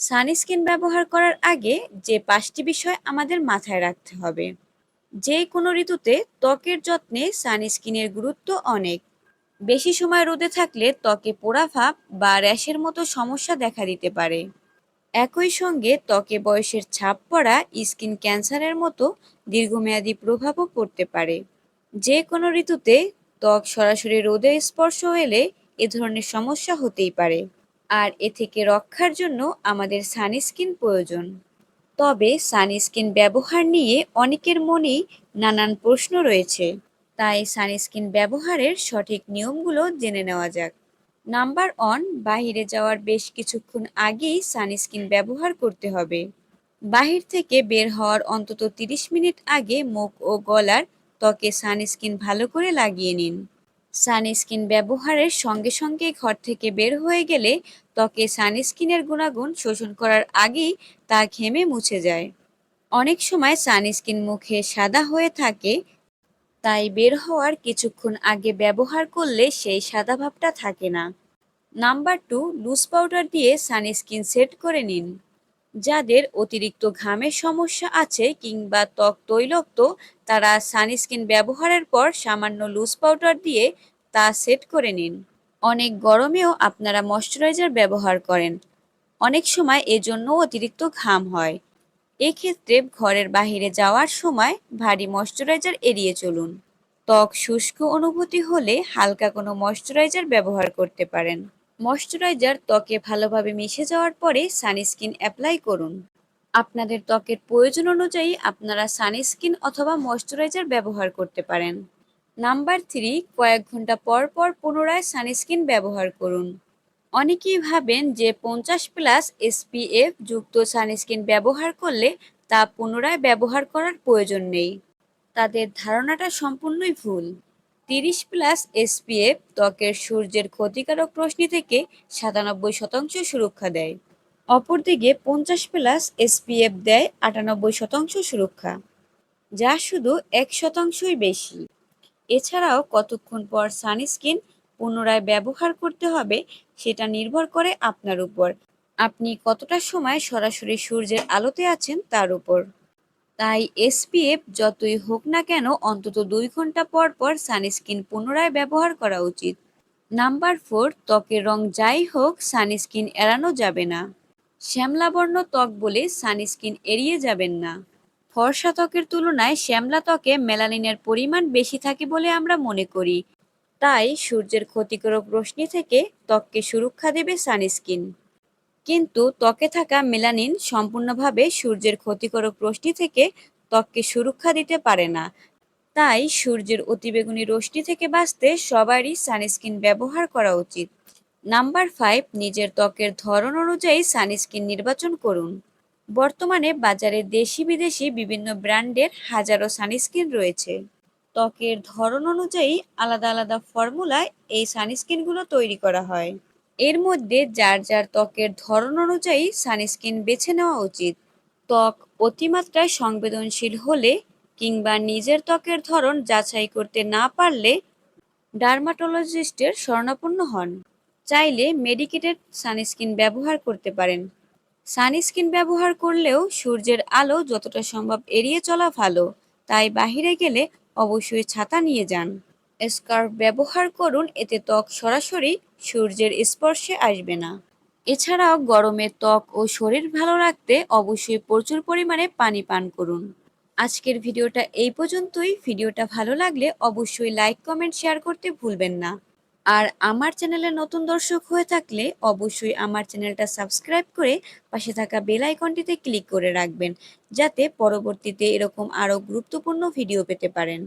Sunscreen ব্যবহার করার আগে যে পাঁচটি বিষয় আমাদের মাথায় রাখতে হবে। যে কোনো ঋতুতে ত্বকের যত্নে সানস্ক্রিনের গুরুত্ব অনেক। বেশি সময় রোদে থাকলে ত্বকে পোড়া ভাব বা র্যাশের মতো সমস্যা দেখা দিতে পারে। একই সঙ্গে ত্বকে বয়সের ছাপ পড়া স্কিন ক্যান্সারের মতো দীর্ঘমেয়াদী প্রভাবও পড়তে পারে। যে কোনো ঋতুতে ত্বক সরাসরি রোদে স্পর্শ এলে এ ধরনের সমস্যা হতেই পারে। আর এ থেকে রক্ষার জন্য আমাদের সানস্ক্রিন প্রয়োজন। তবে সানস্ক্রিন ব্যবহার নিয়ে অনেকের মনেই নানান প্রশ্ন রয়েছে। তাই সানস্ক্রিন ব্যবহারের সঠিক নিয়মগুলো জেনে নেওয়া যাক। নাম্বার ওয়ান, বাহিরে যাওয়ার বেশ কিছুক্ষণ আগেই সানস্ক্রিন ব্যবহার করতে হবে। বাহির থেকে বের হওয়ার অন্তত তিরিশ মিনিট আগে মুখ ও গলার ত্বকে সানস্ক্রিন ভালো করে লাগিয়ে নিন। সানস্ক্রিন ব্যবহারের সঙ্গে সঙ্গে ঘর থেকে বের হয়ে গেলে ত্বকে সানস্ক্রিনের গুণাগুণ শোষণ করার আগেই তা ঘেমে মুছে যায়। অনেক সময় সানস্ক্রিন মুখে সাদা হয়ে থাকে, তাই বের হওয়ার কিছুক্ষণ আগে ব্যবহার করলে সেই সাদা ভাবটা থাকে না। নাম্বার টু, লুজ পাউডার দিয়ে সানস্ক্রিন সেট করে নিন। যাদের অতিরিক্ত ঘামের সমস্যা আছে কিংবা ত্বক তৈলাক্ত, তারা সানস্ক্রিন ব্যবহারের পর সামান্য লুজ পাউডার দিয়ে তা সেট করে নিন। অনেক গরমেও আপনারা ময়শ্চারাইজার ব্যবহার করেন। অনেক সময় এজন্য অতিরিক্ত ঘাম হয়। এক্ষেত্রে ঘরের বাহিরে যাওয়ার সময় ভারী ময়শ্চারাইজার এড়িয়ে চলুন। ত্বক শুষ্ক অনুভূতি হলে হালকা কোনো ময়শ্চারাইজার ব্যবহার করতে পারেন। ময়শ্চারাইজার ত্বকে ভালোভাবে মিশে যাওয়ার পরে সানস্ক্রিন অ্যাপ্লাই করুন। আপনাদের ত্বকের প্রয়োজন অনুযায়ী আপনারা সানস্ক্রিন অথবা ময়শ্চারাইজার ব্যবহার করতে পারেন। নাম্বার থ্রি, কয়েক ঘণ্টা পর পর পুনরায় সানস্ক্রিন ব্যবহার করুন। অনেকেই ভাবেন যে পঞ্চাশ প্লাস এসপিএফ যুক্ত সানস্ক্রিন ব্যবহার করলে তা পুনরায় ব্যবহার করার প্রয়োজন নেই। তাদের ধারণাটা সম্পূর্ণই ভুল। তিরিশ প্লাস এসপিএফ ত্বকের সূর্যের ক্ষতিকারক রশ্মি থেকে সাতানব্বই শতাংশ সুরক্ষা দেয়। অপরদিকে পঞ্চাশ প্লাস এসপিএফ দেয় আটানব্বই শতাংশ সুরক্ষা, যা শুধু এক শতাংশই বেশি। এছাড়াও কতক্ষণ পর সানস্ক্রিন পুনরায় ব্যবহার করতে হবে, সেটা নির্ভর করে আপনার উপর। আপনি কতটা সময় সরাসরি সূর্যের আলোতে আছেন তার উপর। তাই এসপিএফ যতই হোক না কেন অন্তত দুই ঘণ্টা পর পর সানস্ক্রিন পুনরায় ব্যবহার করা উচিত। নাম্বার ফোর, ত্বকের রং যাই হোক, সানস্ক্রিন এড়ানো যাবে না। শ্যামলাবর্ণ ত্বক বলে সানস্ক্রিন এড়িয়ে যাবেন না। ফর্সা ত্বকের তুলনায় শ্যামলা ত্বকে মেলানিনের পরিমাণ বেশি থাকে বলে আমরা মনে করি। তাই সূর্যের ক্ষতিকারক রশ্মি থেকে ত্বককে সুরক্ষা দেবে সানস্ক্রিন। কিন্তু ত্বকে থাকা মেলানিন সম্পূর্ণভাবে সূর্যের ক্ষতিকারক রশ্মি থেকে ত্বককে সুরক্ষা দিতে পারে না। তাই সূর্যের অতিবেগুনি রশ্মি থেকে বাঁচতে সবারই সানস্ক্রিন ব্যবহার করা উচিত। নাম্বার ফাইভ, নিজের ত্বকের ধরন অনুযায়ী সানস্ক্রিন নির্বাচন করুন। বর্তমানে বাজারে দেশি বিদেশি বিভিন্ন ব্র্যান্ডের হাজারো সানস্ক্রিন রয়েছে। ত্বকের ধরন অনুযায়ী আলাদা আলাদা ফর্মুলায় এই সানস্ক্রিনগুলো তৈরি করা হয়। এর মধ্যে যার যার ত্বকের ধরন অনুযায়ী সানস্ক্রিন বেছে নেওয়া উচিত। ত্বক অতিমাত্রায় সংবেদনশীল হলে কিংবা নিজের ত্বকের ধরন যাচাই করতে না পারলে ডার্মাটোলজিস্টের শরণাপন্ন হন। চাইলে মেডিকেটেড সানস্ক্রিন ব্যবহার করতে পারেন। সানস্ক্রিন ব্যবহার করলেও সূর্যের আলো যতটা সম্ভব এড়িয়ে চলা ভালো, তাই বাহিরে গেলে অবশ্যই ছাতা নিয়ে যান। স্কার্ফ ব্যবহার করুন, এতে ত্বক সরাসরি সূর্যের স্পর্শে আসবে না। এছাড়াও গরমে ত্বক ও শরীর ভালো রাখতে অবশ্যই প্রচুর পরিমাণে পানি পান করুন। আজকের ভিডিওটা এই পর্যন্তই। ভিডিওটা ভালো লাগলে অবশ্যই লাইক, কমেন্ট, শেয়ার করতে ভুলবেন না। আর আমার চ্যানেলে নতুন দর্শক হয়ে থাকলে অবশ্যই আমার চ্যানেলটা সাবস্ক্রাইব করে পাশে থাকা বেল আইকনটিতে ক্লিক করে রাখবেন, যাতে পরবর্তীতে এরকম আরও গুরুত্বপূর্ণ ভিডিও পেতে পারেন।